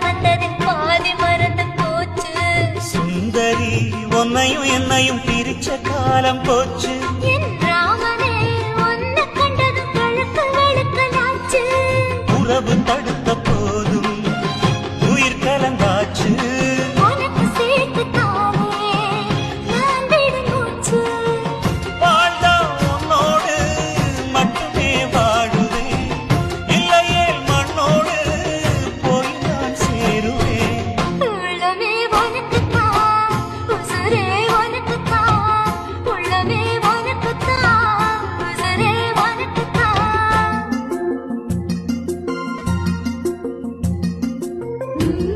வந்தது பாதி மறந்து போச்சு. சுந்தரி உன்னையும் என்னையும் பிரிச்ச காலம் போச்சு. உறவு தடுத்த you.